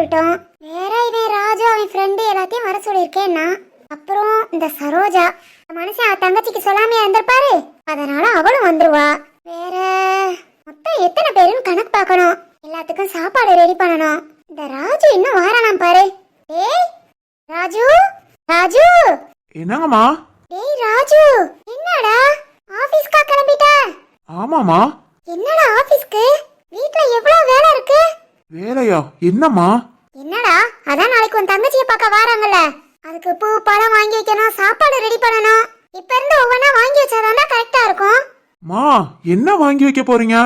சொல்லிட்டோம். வேற இவன் ராஜு அவன் ஃப்ரெண்டு எல்லாத்தையும் வர சொல்லியிருக்கேன்னா. அப்புறம் இந்த சரோஜா மனுஷன் தங்கச்சிக்கு சொல்லாமே இருந்திருப்பாரு? அதனால அவளும் வந்துருவா. வேற மொத்தம் எத்தனை பேருன்னு கணக்கு பார்க்கணும். எல்லாத்துக்கும் சாப்பாடு ரெடி பண்ணணும். இந்த ராஜு இன்னும் வாரானாம் பாரு. ஏய் ராஜு ராஜு. என்னங்கம்மா? டேய் ராஜு என்னடா? ஆபீஸ்க்கா கிளம்பிட்ட? ஆமாம்மா. என்னடா ஆபீஸ்க்கு? வீட்ல எவ்வளவு வேலை இருக்கு? வேலையா? என்னம்மா? என்னடா? அதான் நாளைக்கு உன் தங்கச்சியை பார்க்க வராங்கல்ல. அதுக்கு பூ பழம் வாங்கி வைக்கணும் சாப்பாடு ரெடி பண்ணணும். இப்ப இருந்து ஒவ்வொன்றா வாங்கி வச்சாதானே கரெக்டா இருக்கும். மா என்ன வாங்கி வைக்க போறீங்க?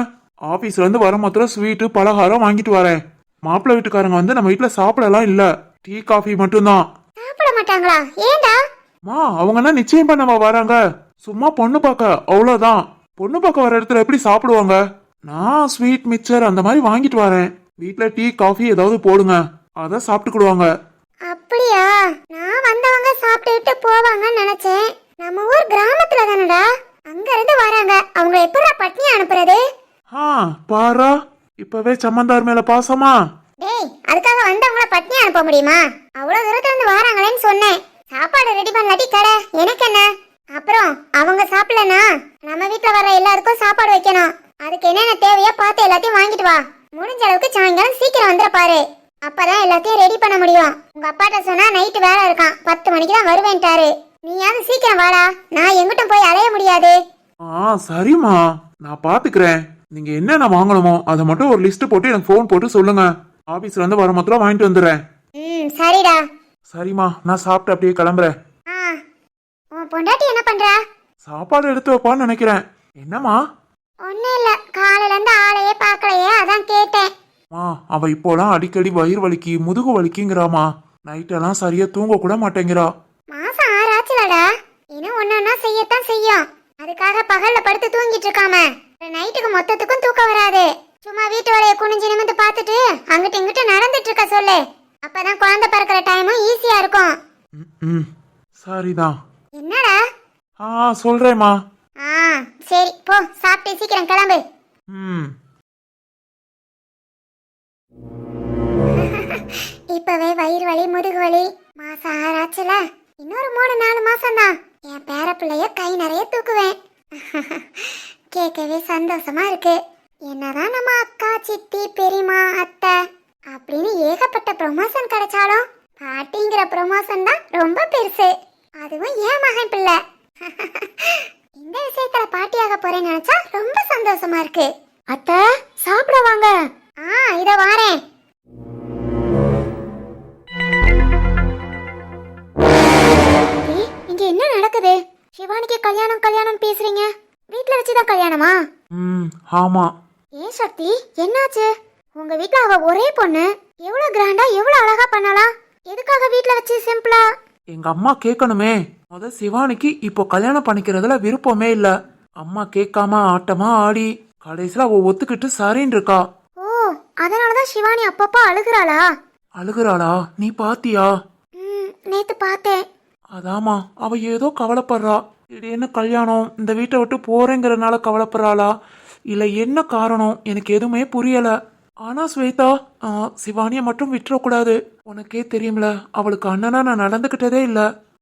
ஆபீஸ்ல இருந்து வர மாத்திரம் ஸ்வீட்டு பலகாரம் வாங்கிட்டு வரேன். மாப்பிள்ளை வீட்டுக்காரங்க வந்து நம்ம வீட்டுல சாப்பிடலாம் இல்ல. டீ காஃபி மட்டும்தான். சாப்பிட மாட்டாங்களா? ஏன்டா? மா அவங்க என்ன நிச்சயம் பண்ணவா வராங்க? சும்மா பொண்ணு பார்க்க அவ்வளவுதான். பொண்ணு பார்க்க வர இடத்துல எப்படி சாப்பிடுவாங்க? நான் ஸ்வீட் மிக்சர் அந்த மாதிரி வாங்கிட்டு வரேன். வீட்ல டீ காஃபி ஏதாவது போடுங்க. அத சாப்பிட்டுக்கிடுவாங்க. அப்படியா? நான் வந்தவங்க சாப்பிட்டுட்டு போவாங்கன்னு நினைச்சேன். நம்ம ஊர் கிராமத்துல தானடா? அங்க இருந்து வராங்க. அவங்க எப்படா பட்னி அனுப்புறது? ஆ பாரா. இப்பவே சம்மந்தார் மேல பாசமா? டேய் அதுக்காக வந்தவங்கள பட்னி அனுப்ப முடியுமா? அவ்வளவு தூரத்துல இருந்து வராங்களேன்னு சொன்னேன். சாப்பாடு ரெடி பண்ணலாட்டி கடை. எனக்கு என்ன? அப்புறம் அவங்க சாப்பிடலனா? நம்ம வீட்ல வர எல்லாருக்கும் சாப்பாடு வைக்கணும். அதுக்கு என்னென்ன தேவையோ பார்த்து எல்லாத்தையும் வாங்கிட்டு வா. முடிஞ்ச அளவுக்கு சாயங்காலம் சீக்கிரம் வந்துட பாரு. அப்பதான் எல்லாத்தையும் ரெடி பண்ண முடியும். உங்க அப்பாட்ட சொன்னா நைட்டு வேலை இருக்கான் பத்து மணிக்கு தான் வருவேன்ட்டாரு. நீயாவது சீக்கிரம் வாடா. நான் எங்கிட்டும் போய் அலைய முடியாது. ஆ சரிம்மா. நான் பாத்துக்கிறேன். நீங்க என்னென்ன வாங்கணுமோ அதை மட்டும் ஒரு லிஸ்ட் போட்டு எனக்கு ஃபோன் போட்டு சொல்லுங்க. ஆபீஸ்ல இருந்து வர மாத்திரம் வாங்கிட்டு வந்துடுறேன். ம் சரிடா. சரிம்மா. நான் சாப்பிட்டு அப்படியே கிளம்புறேன். ஆ. உன் பொண்டாட்டி என்ன பண்றா? சாப்பாடு எடுத்து வைப்பான்னு நினைக்கிறேன். என்னம்மா? ஒன்னும் இல்ல. காலையில இருந்து ஆளையே பார்க்கலையே அதான் கேட்டேன். மா அவ இப்போலாம் அடிக்கடி வயிறு வலிக்கு முதுகு வலிக்குங்கிறாமா. நைட்டெல்லாம் சரியா தூங்க கூட மாட்டேங்கிறா. மாசம் ஆறாச்சுலடா. இன்னும் ஒண்ணா செய்யத்தான் செய்யும். அதுக்காக பகல்ல படுத்து தூங்கிட்டு இருக்காம. நைட்டுக்கு மொத்தத்துக்கும் தூக்கம் வராது. சும்மா வீட்டு வேலையை குனிஞ்சு நிமிந்து பார்த்துட்டு அங்கிட்டு இங்கிட்டு நடந்துட்டு இருக்க சொல்லு. அப்பதான் குழந்தை பிறக்கிற டைமும் ஈஸியா இருக்கும். ம். சரிதான். என்னடா? ஆ சொல்றேம்மா. ஆ சரி போ சாப்பிட்டு சீக்கிரம் கிளம்பு. ம். இப்பவே வயிறு வலி முதுகு வலி. மாசம் ஆறாச்சுல? இன்னொரு மூணு நாலு மாசம் தான் என் பேர பிள்ளைய கை நிறைய தூக்குவேன். கேட்கவே சந்தோஷமா இருக்கு. என்னதான் நம்ம அக்கா சித்தி பெரியம்மா அத்தை அப்படின்னு ஏகப்பட்ட ப்ரொமோஷன் கிடைச்சாலும் அம்மா கேட்கணுமே முத சிவானிக்கு இப்போ கல்யாணம் பண்ணிக்கிறதுல விருப்பமே இல்ல. அம்மா கேட்காம ஆட்டமா ஆடி கடைசியில அவ ஒத்துக்கிட்டு சரின்னு இருக்கா. ஓ அதனாலதான் சிவானி அப்பப்போ அழுகுறாளா? அழுகுறாளா? நீ பாத்தியா? ம் நேத்து பார்த்தேன். அதாம்மா அவ ஏதோ கவலைப்படுறா. திடீர்னு கல்யாணம் இந்த வீட்டை விட்டு போறேங்கிறனால கவலைப்படுறாளா? இல்ல என்ன காரணம்? எனக்கு எதுவுமே புரியல. ஆனா ஸ்வேதா சிவானிய மட்டும் விட்டுறக்கூடாது. உனக்கே தெரியும்ல அவளுக்கு அண்ணனா நான் நடந்துக்கிட்டதே இல்ல.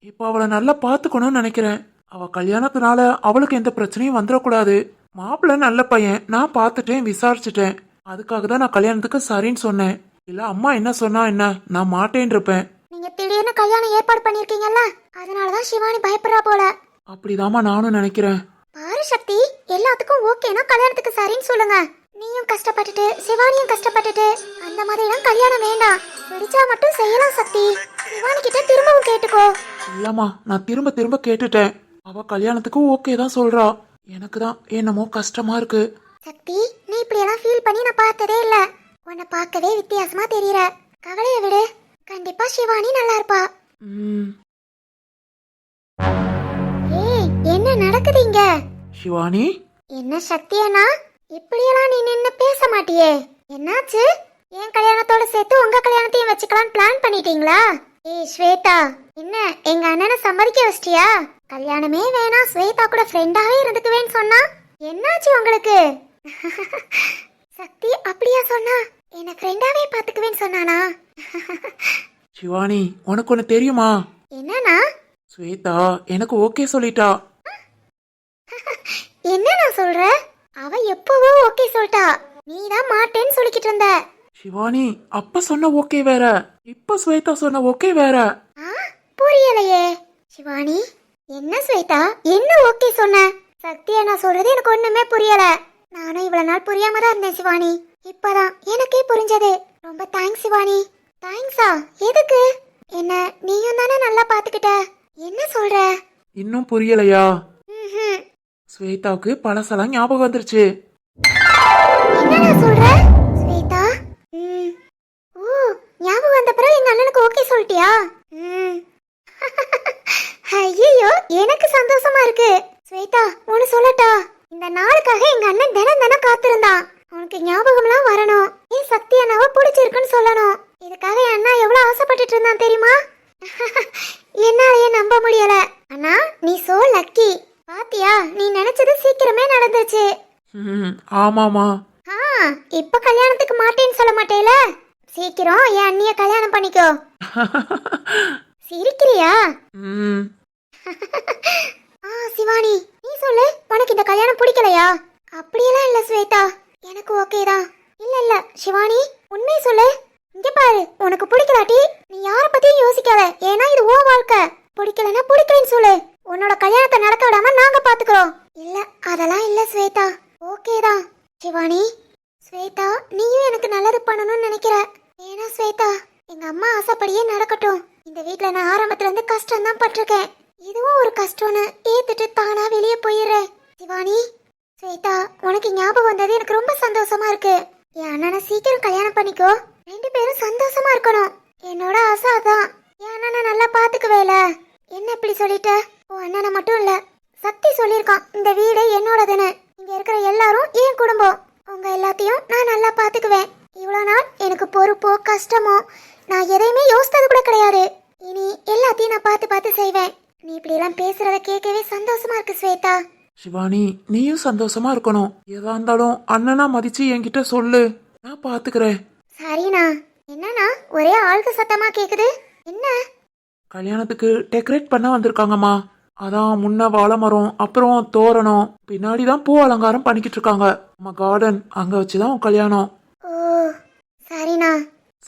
இப்போ அவளை நல்லா பாத்துக்கணும்னு நினைக்கிறேன். அவ கல்யாணத்தினால அவளுக்கு எந்த பிரச்சனையும் வந்துடக்கூடாது மாப்பிள்ளை நல்ல பையன் நான் பார்த்துட்டேன் விசாரிச்சுட்டேன். அதுக்காக தான் நான் கல்யாணத்துக்கு சரின்னு சொன்னேன். இல்ல அம்மா என்ன சொன்னா என்ன நான் மாட்டேன் இருப்பேன் நீங்க திடீர்னு கல்யாணம் ஏற்பாடு பண்ணிருக்கீங்கல்ல அதனாலதான் சிவானி பயப்படுறா போல. அப்படிதாம்மா நானும் நினைக்கிறேன். பாரு சக்தி எல்லாத்துக்கும் ஓகேனா கல்யாணத்துக்கு சரின்னு சொல்லுங்க. நீயும் கஷ்டப்பட்டுட்டு சிவானியும் கஷ்டப்பட்டுட்டு அந்த மாதிரிலாம் கல்யாணம் வேண்டாம். பிடிச்சா மட்டும் செய்யலாம் சக்தி. சிவானி கிட்ட திரும்பவும் கேட்டுக்கோ. இல்லம்மா நான் திரும்ப திரும்ப கேட்டுட்டேன். அவ கல்யாணத்துக்கு ஓகே தான் சொல்றா. எனக்கு தான் என்னமோ கஷ்டமா இருக்கு. சக்தி நீ இப்படியெல்லாம் ஃபீல் பண்ணி நான் பார்த்ததே இல்ல. உன்னை பார்க்கவே வித்தியாசமா தெரியற. கவலைய விடு. கண்டிப்பா சிவானி நல்லா இருப்பா. ஏய் என்ன நடக்குது இங்க? சிவானி? என்ன சக்தி அண்ணா இப்படியெல்லாம் நீ நின்னு பேச மாட்டியே. என்னாச்சு? என் கல்யாணத்தோட சேர்த்து உங்க கல்யாணத்தையும் வச்சுக்கலாம் பிளான் பண்ணிட்டீங்களா? ஏய் ஸ்வேதா என்ன எங்க அண்ணனை சம்மதிக்க வச்சிட்டியா? கல்யாணமே வேணாம் ஸ்வேதா கூட ஃப்ரெண்டாவே இருந்துக்குவேன்னு சொன்னா? என்னாச்சு உங்களுக்கு? சக்தி அப்படியா சொன்னா? என்ன ஃப்ரெண்டாவே பாத்துக்குவேன்னு சொன்னானா? சிவானி உனக்கு ஒன்று தெரியுமா? என்னண்ணா? ஸ்வேதா எனக்கு ஓகே சொல்லிட்டா. என்ன நான் சொல்ற? அவ எப்பவோ ஓகே சொல்லிட்டா. நீ தான் மாட்டேன்னு சொல்லிக்கிட்டு இருந்த. சிவானி அப்ப சொன்ன ஓகே வேற. இப்ப ஸ்வேதா சொன்ன ஓகே வேற. ஆ புரியலையே. சிவானி என்ன ஸ்வேதா என்ன ஓகே சொன்ன? சக்தியா நான் சொல்றது எனக்கு ஒண்ணுமே புரியல. நானும் இவ்வளவு நாள் புரியாம தான் இருந்தேன் சிவானி. இப்பதான் எனக்கே புரிஞ்சது. ரொம்ப தேங்க்ஸ் சிவானி. தேங்க்ஸா எதுக்கு? என்ன நீயும் தானே நல்லா பாத்துக்கிட்ட? என்ன சொல்ற? இன்னும் புரியலையா. ஸ்வேதாவுக்கு பழசெல்லாம் ஞாபகம் வந்துருச்சு. என்னடா சொல்ற? ஸ்வேதா? ம். ஓ ஞாபகம் வந்த பிறகு எங்க அண்ணனுக்கு ஓகே சொல்லிட்டியா? ம். ஐயோ எனக்கு சந்தோஷமா இருக்கு. ஸ்வேதா உன சொல்லட்டா? இந்த நாளுக்காக எங்க அண்ணன் தினம் தினம் காத்திருந்தான். உனக்கு ஞாபகம்லாம் வரணும். ஏன் சக்தி அண்ணாவை பிடிச்சிருக்குன்னு சொல்லணும். இதுக்காக என் அண்ணா எவ்வளவு ஆசைப்பட்டுட்டு இருந்தான் தெரியுமா? என்னாலயே நம்ப முடியல. அண்ணா நீ சோ லக்கி. பாத்தியா நீ நினைச்சது சீக்கிரமே நடந்துச்சு. ஆமாமா ஆ இப்ப கல்யாணத்துக்கு மாட்டேன்னு சொல்ல மாட்டேல? சீக்கிரம் என் அண்ணிய கல்யாணம் பண்ணிக்கோ. சிரிக்கிறியா? ம், ஆ சிவானி நீ சொல்லு உனக்கு இந்த கல்யாணம் பிடிக்கலையா? அப்படியெல்லாம் இல்ல ஸ்வேதா. எனக்கு ஓகே தான். இல்ல இல்ல சிவானி உண்மையை சொல்லு. இங்க பாரு உனக்கு பிடிக்கலாட்டி நீ யார பத்தியும் யோசிக்காத. ஏன்னா இது ஓ வாழ்க்கை. பிடிக்கலன்னா பிடிக்கலன்னு சொல்லு. உன்னோட கல்யாணத்தை நடக்க விடாம நாங்க பாத்துக்கிறோம். இல்ல அதெல்லாம் இல்ல ஸ்வேதா. ஓகே தான். சிவானி ஸ்வேதா நீயும் எனக்கு நல்லது பண்ணணும்னு நினைக்கிற. ஏன்னா ஸ்வேதா எங்க அம்மா ஆசைப்படியே நடக்கட்டும். இந்த வீட்ல நான் ஆரம்பத்துல இருந்து கஷ்டம் தான் பட்டிருக்கேன். இதுவும் ஒரு கஷ்டம்னு ஏத்துட்டு தானா வெளியே போயிடுறேன். சிவானி ஸ்வேதா உனக்கு ஞாபகம் வந்தது எனக்கு ரொம்ப சந்தோஷமா இருக்கு. என் அண்ணனை சீக்கிரம் கல்யாணம் பண்ணிக்கோ. ரெண்டு பேரும் சந்தோஷமா இருக்கணும். என்னோட ஆசை அதான். என் அண்ணனை நல்லா பாத்துக்குவேல. என்ன இப்படி சொல்லிட்ட? உன் அண்ணனை மட்டும் இல்ல சக்தி சொல்லியிருக்கான் இந்த வீடு என்னோடதுன்னு. இங்க இருக்கிற எல்லாரும் என் குடும்பம். உங்க எல்லாத்தையும் நான் நல்லா பாத்துக்குவேன். இவ்வளவு நாள் எனக்கு பொறுப்போ கஷ்டமோ நான் எதையுமே யோசித்தது கூட கிடையாது. இனி எல்லாத்தையும் நான் பார்த்து பார்த்து செய்வேன். நீ இப்படி எல்லாம் பேசுறத கேட்கவே சந்தோஷமா இருக்கு ஸ்வேதா. சிவானி நீயும் சந்தோஷமா இருக்கணும். எதா இருந்தாலும் அண்ணனா மதிச்சு என்கிட்ட சொல்லு. நான் பாத்துக்கிறேன். சரிண்ணா. என்னண்ணா? ஒரே ஆளுக்கு சத்தமா கேக்குது. என்ன? கல்யாணத்துக்கு டெக்கரேட் பண்ண வந்திருக்காங்கம்மா. அதான் முன்ன வாழை மரம் அப்புறம் தோரணம். பின்னாடி தான் பூ அலங்காரம் பண்ணிக்கிட்டு இருக்காங்க நம்ம கார்டன் அங்க வச்சுதான் உன் கல்யாணம். ஓ சரிண்ணா.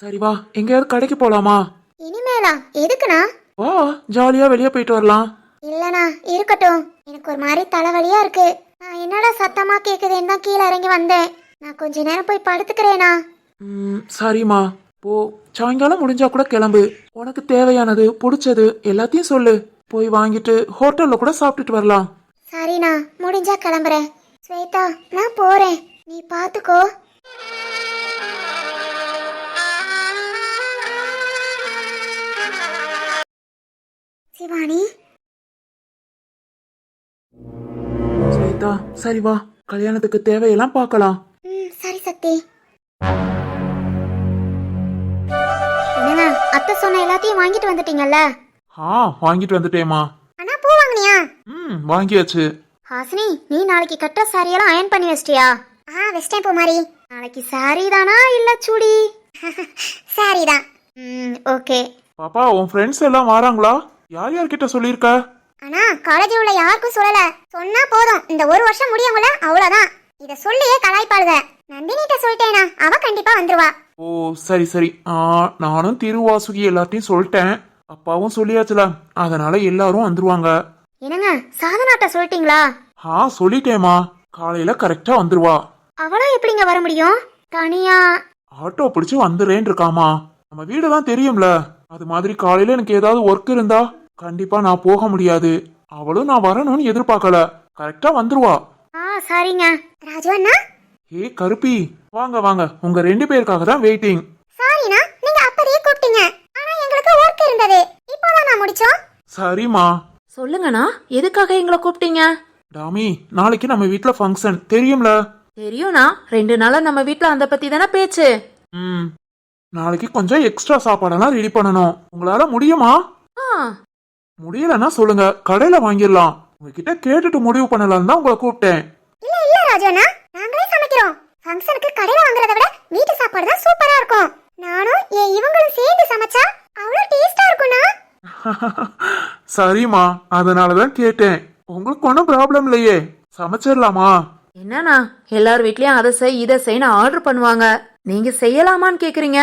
சரி வா எங்கேயாவது கடைக்கு போலாமா? இனிமேலா? எதுக்குண்ணா? வா ஜாலியா வெளியே போயிட்டு வரலாம். இல்லண்ணா இருக்கட்டும். எனக்கு ஒரு மாதிரி தலைவலியா இருக்கு. நான் என்னடா சத்தமா கேக்குதேன்னு தான் கீழே இறங்கி வந்தேன். நான் கொஞ்ச நேரம் போய் படுத்துக்கிறேனா ம் சரிம்மா. போ சாயங்காலம் முடிஞ்சா கூட கிளம்பு. உனக்கு தேவையானது பிடிச்சது எல்லாத்தையும் சொல்லு. போய் வாங்கிட்டு ஹோட்டல்ல கூட சாப்பிட்டுட்டு வரலாம். சரிண்ணா முடிஞ்சா கிளம்புறேன். ஸ்வேதா நான் போறேன். நீ பாத்துக்கோ. சிவானி? ஸ்வேதா சரி வா. கல்யாணத்துக்கு தேவையெல்லாம் பார்க்கலாம். ம் சரி சக்தி என்னண்ணா அத்தை சொன்ன எல்லாத்தையும் வாங்கிட்டு வந்துட்டீங்கல்ல? ஆ வாங்கிட்டு வந்துட்டேம்மா. அண்ணா பூ வாங்குனியா? ம் வாங்கியாச்சு. ஹாசினி நீ நாளைக்கு கட்டுற சாரியெல்லாம் அயன் பண்ணி வச்சிட்டியா? ஆ வெஸ்டேன் பூ மாதிரி நாளைக்கு சாரி தானா இல்ல சுடி? சாரி தான் ம் ஓகே. பாப்பா உன் ஃப்ரெண்ட்ஸ் எல்லாம் வராங்களா? யார் யார்கிட்ட சொல்லியிருக்க? ஆனா காலேஜ் உள்ள யாருக்கும் சொல்லல. சொன்னா போதும். இந்த ஒரு வருஷம் முடியவங்கள அவ்வளவுதான். இத சொல்லியே கலாய்ப்பாளுக. நந்தினிட்ட சொல்லிட்டேனா அவ கண்டிப்பா வந்துருவா. ஓ சரி சரி. ஆ நானும் திருவாசுகி எல்லாத்தையும் சொல்லிட்டேன். அப்பாவும் சொல்லியாச்சுல. அதனால எல்லாரும் வந்துருவாங்க. என்னங்க சாதனாட்ட சொல்லிட்டீங்களா? ஆ சொல்லிட்டேம்மா. காலையில கரெக்டா வந்துருவா. அவளும் எப்படிங்க வர முடியும்? தனியா? ஆட்டோ பிடிச்சு வந்துடுறேன் இருக்காமா நம்ம வீடெல்லாம் தெரியும்ல. அது மாதிரி காலையில எனக்கு ஏதாவது ஒர்க் இருந்தா கண்டிப்பா நான் போக முடியாது. அவளும் நான் வரணும்னு எதிர்பார்க்கல. கரெக்டா வந்துருவா. ஆ சரிங்க. ராஜு அண்ணா? ஏ கருப்பி. வாங்க வாங்க. உங்க ரெண்டு பேருக்காக தான் வெயிட்டிங் சாரிண்ணா நீங்க அப்பதையே கூப்பிட்டீங்க ஆனா எங்களுக்கு ஒர்க் இருந்தது இப்போதான் நான் முடிச்சோம் சரிம்மா. சொல்லுங்கண்ணா எதுக்காக எங்களை கூப்பிட்டீங்க? டாமி நாளைக்கு நம்ம வீட்ல ஃபங்க்ஷன் தெரியும்ல? தெரியும்ண்ணா ரெண்டு நாளா நம்ம வீட்ல அந்த பத்தி தானே பேச்சு. ம். நாளைக்கு கொஞ்சம் எக்ஸ்ட்ரா சாப்பாடெல்லாம் ரெடி பண்ணணும். உங்களால முடியுமா? ஆ. முடியலன்னா சொல்லுங்க. கடையில வாங்கிடலாம். உங்ககிட்ட கேட்டுட்டு முடிவு பண்ணலாம்னு தான் உங்களை கூப்பிட்டேன். இல்ல இல்ல ராஜு அண்ணா நாங்களே சமைக்கிறோம். ஃபங்க்ஷனுக்கு கடையில வாங்குறத விட வீட்டு சாப்பாடு தான் சூப்பரா இருக்கும். நானும் என் இவங்களும் சேர்ந்து சமைச்சா அவ்வளோ டேஸ்டா இருக்கும்னா சரிம்மா அதனாலதான் கேட்டேன். உங்களுக்கு ஒன்றும் ப்ராப்ளம் இல்லையே சமைச்சிடலாமா? என்னண்ணா எல்லார் வீட்லயும் அதை செய் இதை செய்யணும் ஆர்டர் பண்ணுவாங்க. நீங்க செய்யலாமான்னு கேக்குறீங்க?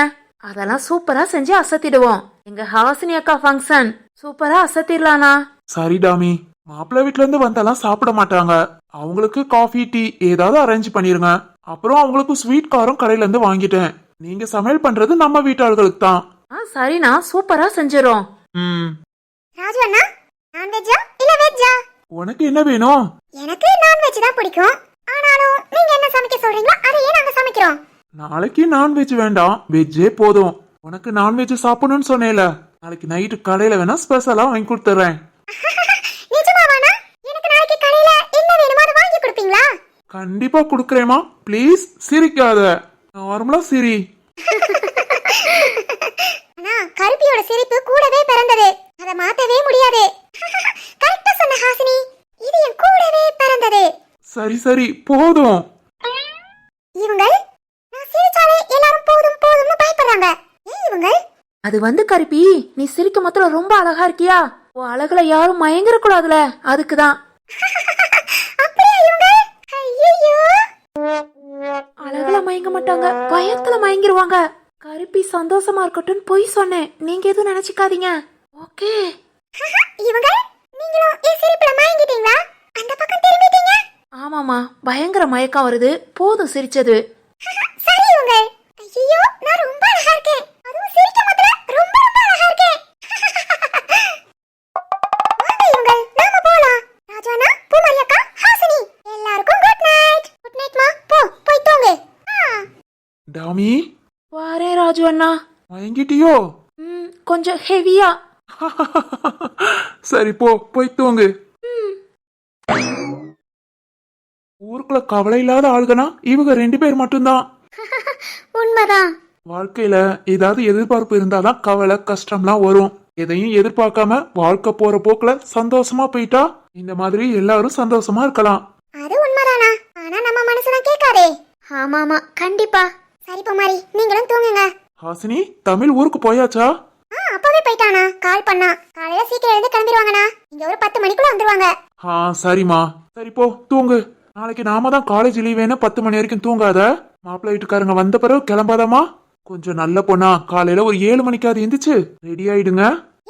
அதெல்லாம் சூப்பரா செஞ்சு அசத்திடுவோம். எங்க ஹாசினி அக்கா ஃபங்க்ஷன் சூப்பரா அசத்திடலாண்ணா. சரி டாமி. மாப்பிள்ளை வீட்ல இருந்து வந்தாலாம் சாப்பிட மாட்டாங்க. அவங்களுக்கு காஃபி டீ ஏதாவது அரேஞ்ச் பண்ணிருங்க. அப்புறம் அவங்களுக்கு ஸ்வீட் காரம் கடையில இருந்து வாங்கிட்டேன். நீங்க சமையல் பண்றது நம்ம வீட்டாளுகளுக்கு தான். ஆ சரிண்ணா சூப்பரா செஞ்சிடும் ம். ராஜு அண்ணா நான்வெஜ்ஜா இல்ல வெஜ்ஜா உனக்கு என்ன வேணும்? எனக்கு நான்வெஜ் தான் பிடிக்கும். ஆனாலும் நீங்க என்ன சமைக்க சொல்றீங்களோ அதையே நாங்க சமைக்கிறோம். நாளைக்கு நான்வெஜ் வேண்டாம். வெஜ்ஜே போதும். உனக்கு நான்வெஜ் சாப்பிடணும்னு சொன்னேல. நாளைக்கு நைட்டு கடையில வேணா ஸ்பெஷலா வாங்கி கொடுத்துறேன். நிஜமாவானா? எனக்கு நாளைக்கு கடையில என்ன வேணுமோ அதை வாங்கி கொடுப்பீங்களா? கண்டிப்பா கொடுக்குறேமா ப்ளீஸ் சிரிக்காத. நார்மலா சிரி. அண்ணா கருப்பியோட சிரிப்பு கூடவே பிறந்தது. அதை மாத்தவே முடியாது. கரெக்டா சொன்ன ஹாசினி. இது என் கூடவே பிறந்தது. சரி சரி போதும். இவங்க நான் சிரிச்சாலே எல்லாரும் போதும் போதும்னு பயப்படுறாங்க. ஏன் இவங்க அது வந்து கருப்பி நீ சிரிக்க மாத்திரம் ரொம்ப அழகா இருக்கியா? ஓ அழகுல யாரும் மயங்கிற கூடாதுல அதுக்குதான். அப்படியா இவங்க ஐயோ அழகுல மயங்க மாட்டாங்க பயத்துல மயங்கிருவாங்க. கருப்பி சந்தோஷமா இருக்கட்டும்னு பொய் சொன்னேன். நீங்க எதுவும் நினைச்சுக்காதீங்க. ஓகே. இவங்க? நீங்களும் என் சிரிப்புல மயங்கிட்டீங்களா? அந்த பக்கம் திரும்பிட்டீங்க? ஆமாமா பயங்கர மயக்கம் வருது. போதும் சிரிச்சது. சரி இவங்க. ஐயோ நான் ரொம்ப அழகா இருக்கேன். அதுவும் சிரிக்க மாத்திரம் ரொம்ப ரொம்ப அழகா இருக்கேன். வாங்க இவங்க நாம போலாம். ராஜானா பூமாரி அக்கா ஹாசினி எல்லாருக்கும் குட் நைட் குட் நைட் மா. போ போய் தூங்கு. ஆ, டாமி? வாரே ராஜு அண்ணா. மயங்கிட்டியோ? ம் கொஞ்சம் ஹெவியா சரி போ போய் தூங்கு. ஊருக்குள்ள கவலை இல்லாத ஆளுகனா? இவங்க ரெண்டு பேர் மட்டும்தான். உண்மைதான். வாழ்க்கையில ஏதாவது எதிர்பார்ப்பு இருந்தாதான் கவலை கஷ்டம்லாம் வரும். எதையும் எதிர்பார்க்காம வாழ்க்கை போற போக்குல சந்தோஷமா போயிட்டா இந்த மாதிரி எல்லாரும் சந்தோஷமா இருக்கலாம். அது உண்மைதானா? ஆனா நம்ம மனசுலாம் கேட்காதே. ஆமா ஆமா கண்டிப்பா. சரி பூமாரி நீங்களும் தூங்குங்க. ஹாசினி தமிழ் ஊருக்கு போயாச்சா? அப்பவே போயிட்டானா? கால் பண்ணா. காலையில சீக்கிரம் எழுந்து கிளம்பிடுவாங்கண்ணா. இங்க ஒரு பத்து மணிக்குள்ள வந்துருவாங்க. ஆ சரிம்மா. சரி போ. தூங்கு. நாளைக்கு நாம தான் காலேஜ் லீவேன்னு பத்து மணி வரைக்கும் தூங்காத. மாப்பிள்ளை வீட்டுக்காரங்க வந்த பிறகு கிளம்பாதாமா கொஞ்சம் நல்ல பொண்ணா. காலையில ஒரு ஏழு மணிக்காவது எந்திரிச்சு ரெடி ஆயிடுங்க.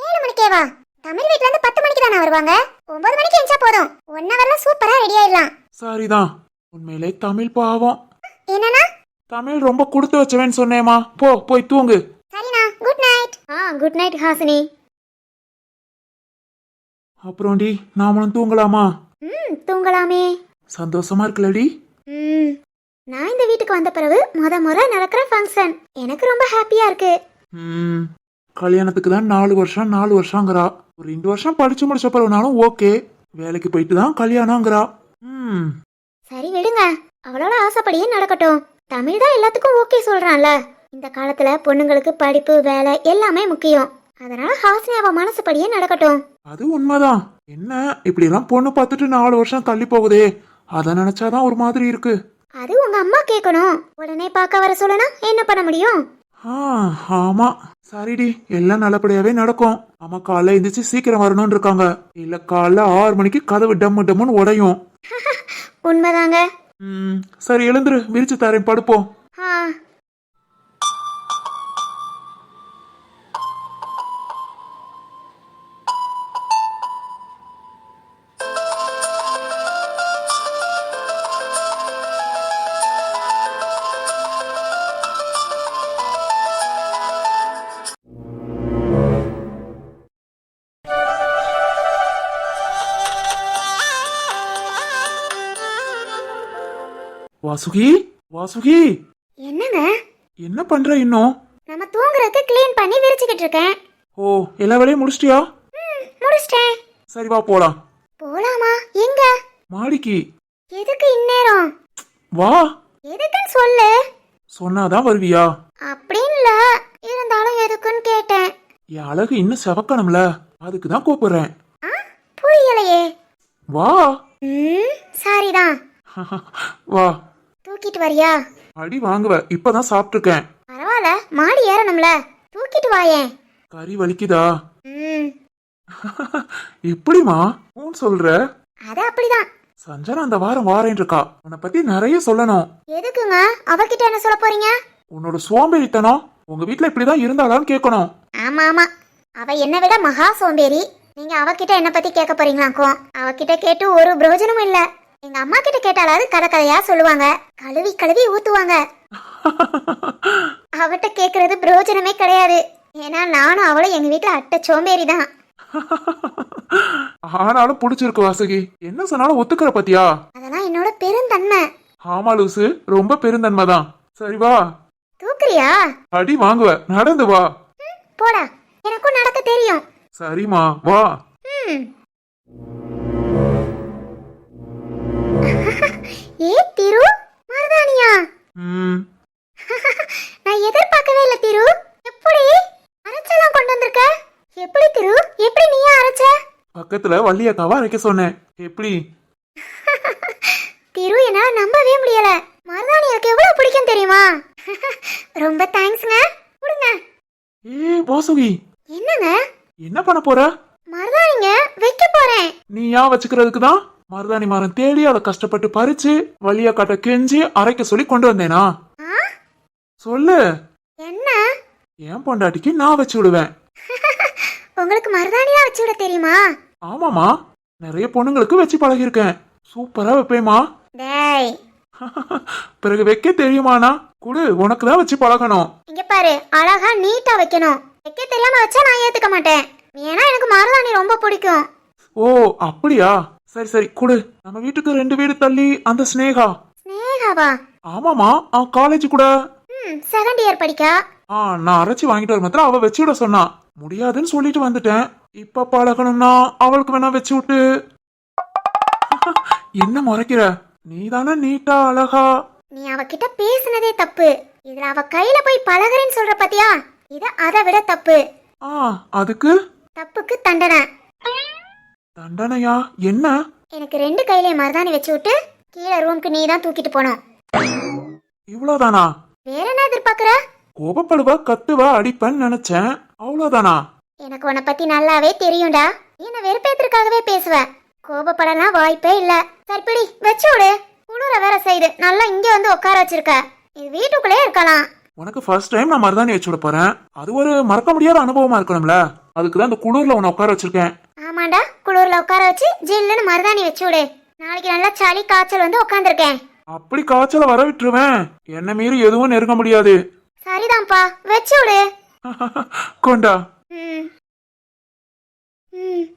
ஏழு மணிக்கேவா? தமிழ் வீட்ல இருந்து பத்து மணிக்கு தானே வருவாங்க? ஒன்பது மணிக்கு எஞ்சா போதும். ஒன் ஹவர்ல சூப்பரா ரெடி ஆயிடலாம். சரிதான். உண்மையிலே தமிழ் பாவம். என்னன்னா தமிழ் ரொம்ப கொடுத்து வச்சவன் சொன்னேமா போ போய் தூங்கு. ஆ குட் நைட் ஹாசினி. அப்புறம்டி நாமளும் தூங்கலாமா? ம் தூங்கலாமே. சந்தோஷமா இருக்குல்லடி ம் நான் இந்த வீட்டுக்கு வந்த பிறகு முத முறை நடக்கிற ஃபங்க்ஷன் எனக்கு ரொம்ப ஹாப்பியா இருக்கு. ம் கல்யாணத்துக்கு தான் நாலு வருஷம் நாலு வருஷங்கிறா ஒரு ரெண்டு வருஷம் படிச்சு முடிச்ச பிறகுனாலும் ஓகே. வேலைக்கு போயிட்டு தான் கல்யாணங்கிறா ம். சரி விடுங்க. அவளோட ஆசைப்படியே நடக்கட்டும். தமிழ் தான் எல்லாத்துக்கும் ஓகே சொல்றான்ல. இந்த காலத்துல பொண்ணுங்களுக்கு படிப்பு வேலை எல்லாமே முக்கியம். அதனால ஹாசினி அவ மனசுப்படியே நடக்கட்டும். அது உண்மைதான். என்ன இப்படிலாம் பொண்ணு பார்த்துட்டு நாலு வருஷம் தள்ளி போகுதே. அதை நினைச்சாதான் ஒரு மாதிரி இருக்கு. அது உங்க அம்மா கேட்கணும் உடனே பார்க்க வர சொல்லனா என்ன பண்ண முடியும்? ஆ ஆமா. சரிடி எல்லாம் நல்லபடியாவே நடக்கும். அம்மா காலைல எந்திரிச்சு சீக்கிரம் வரணும்னு இருக்காங்க. இல்ல காலைல ஆறு மணிக்கு கதவு டம்மு டம்முன்னு உடையும். உண்மைதாங்க. ம் சரி எழுந்துரு. விரிச்சு தரேன். படுப்போம். வாசுகி வாசுகி. என்னங்க? என்ன பண்ற இன்னும்? நம்ம தூங்குறதுக்கு க்ளீன் பண்ணி விரிச்சுக்கிட்டு இருக்கேன். ஓ எல்லா வேலையும் முடிச்சிட்டியா? முடிச்சிட்டேன். சரி வா போலாம். போலாமா? எங்க? மாடிக்கு. எதுக்கு இந்நேரம்? வா. எதுக்குன்னு சொல்லு. சொன்னாதான் வருவியா? அப்படின்னு இல்ல. இருந்தாலும் எதுக்குன்னு கேட்டேன். என் அழகு இன்னும் செவக்கணும்ல. அதுக்கு தான் கூப்பிடுறேன். ஆ புரியலையே. வா. ம் சாரிதான். வா. தூக்கிட்டு வரியா? அடி வாங்குவ இப்பதான் சாப்பிட்டுருக்கேன். பரவாயில்ல மாடி ஏறணும்ல. தூக்கிட்டு வாயேன் கறி வலிக்குதா? ம். எப்படிமா ஊன் சொல்ற? அது அப்படிதான். சஞ்சனா அந்த வாரம் வாரேன் இருக்கா உன்னை பத்தி நிறைய சொல்லணும். எதுக்குங்க? அவகிட்ட என்ன சொல்ல போறீங்க? உன்னோட சோம்பேறித்தனம் உங்க வீட்ல இப்படிதான் இருந்தாளான்னு கேட்கணும். ஆமா ஆமா. அவ என்னை விட மகா சோம்பேறி. நீங்க அவகிட்ட என்ன பத்தி கேட்க போறீங்களாக்கும். அவகிட்ட கேட்டு ஒரு பிரயோஜனமும் இல்ல. எங்க அம்மா கிட்ட கேட்டாலாவது கதை கதையா சொல்லுவாங்க. கழுவி கழுவி ஊத்துவாங்க. அவட்ட கேக்குறது பிரயோஜனமே கிடையாது. ஏன்னா நானும் அவளும் எங்க வீட்டுல அட்டை சோம்பேறி தான். ஆனாலும் பிடிச்சிருக்கு வாசுகி. என்ன சொன்னாலும் ஒத்துக்கிற பத்தியா? அதெல்லாம் என்னோட பெருந்தன்மை. ஆமா லூசு. ரொம்ப பெருந்தன்மைதான் சரி வா. தூக்குறியா? அடி வாங்குவ. நடந்து வா. போடா. எனக்கும் நடக்க தெரியும். சரிம்மா வா. ம். பக்கத்துல வள்ளியக்காவா அரைக்க சொன்னேன். எப்படி? திரு என்னால நம்பவே முடியல. மருதாணி எனக்கு எவ்வளவு பிடிக்கும் தெரியுமா? ரொம்ப தேங்க்ஸ்ங்க கொடுங்க. ஏ வாசுகி. என்னங்க? என்ன பண்ண போற? மருதாணிங்க வைக்க போறேன். நீ ஏன் வச்சுக்கிறதுக்கு தான்? மருதாணி மரம் தேடி அதை கஷ்டப்பட்டு பறிச்சு வள்ளியக்காட்ட கெஞ்சி அரைக்க சொல்லி கொண்டு வந்தேனா? ஆ? சொல்லு. என்ன? என் பொண்டாட்டிக்கு நான் வச்சு விடுவேன். உங்களுக்கு மருதாணிலாம் வச்சு விட தெரியுமா? ஆமாமா நிறைய பொண்ணுங்களுக்கு வச்சு பழகிருக்கேன் சூப்பரா வைப்பேமா டேய். பிறகு வைக்க தெரியுமானா குடு உனக்கு தான் வச்சு பழகணும். இங்க பாரு அழகா நீட்டா வைக்கணும். வைக்க தெரியாம வச்சா நான் ஏத்துக்க மாட்டேன். ஏன்னா எனக்கு மருதாணி ரொம்ப பிடிக்கும். ஓ அப்படியா? சரி சரி குடு. நம்ம வீட்டுக்கு ரெண்டு வீடு தள்ளி அந்த ஸ்னேகா. ஸ்னேகாவா? ஆமாமா அவன் காலேஜ் கூட. ம் செகண்ட் இயர் படிக்கா? ஆ நான் அரைச்சி வாங்கிட்டு வர மாத்திரம் அவ வச்சு விட சொன்னா. முடியாதுன்னு சொல்லிட்டு வந்துட்டேன். இப்ப பழகணும்னா அவளுக்கு வேணா வச்சு விட்டு. என்ன முறைக்கிற? நீ தானே நீட்டா அழகா. நீ அவகிட்ட பேசுனதே தப்பு. இதுல அவ கையில போய் பழகுறேன்னு சொல்ற பாத்தியா? இது அதை விட தப்பு. ஆ அதுக்கு? தப்புக்கு தண்டனை. தண்டனையா? என்ன? எனக்கு ரெண்டு கையிலயும் மருதாணி வச்சு விட்டு கீழே ரூம்க்கு நீ தான் தூக்கிட்டு போகணும் இவ்வளவுதானா? வேற என்ன எதிர்பார்க்கற? கோபப்படுவ கத்துவ அடிப்பேன்னு நினைச்சேன். அவ்வளவுதானா? எனக்கு உன்னை பத்தி நல்லாவே தெரியும்டா. என்ன வெறுப்பேத்திற்காகவே பேசுவ. கோபப்படலாம் வாய்ப்பே இல்ல. சரிப்படி வச்சு விடு. குளிர வேற சைடு நல்லா இங்க வந்து உட்கார வச்சிருக்க. இது வீட்டுக்குள்ளே இருக்கலாம். உனக்கு ஃபர்ஸ்ட் டைம் நான் மருதாணி வச்சு விட போறேன். அது ஒரு மறக்க முடியாத அனுபவமா இருக்கணும்ல. அதுக்கு தான் இந்த குளிர்ல உன்னை உட்கார வச்சிருக்கேன். ஆமாண்டா குளிர்ல உட்கார வச்சு ஜில்லுன்னு மருதாணி வச்சு விடு. நாளைக்கு நல்லா சளி காய்ச்சல் வந்து உட்காந்துருக்கேன் அப்படி காய்ச்சல வர விட்டுருவேன். என்ன மீறி எதுவும் நெருங்க முடியாது. சரிதான்ப்பா வச்சு விடு. கொண்டா. ம் ம்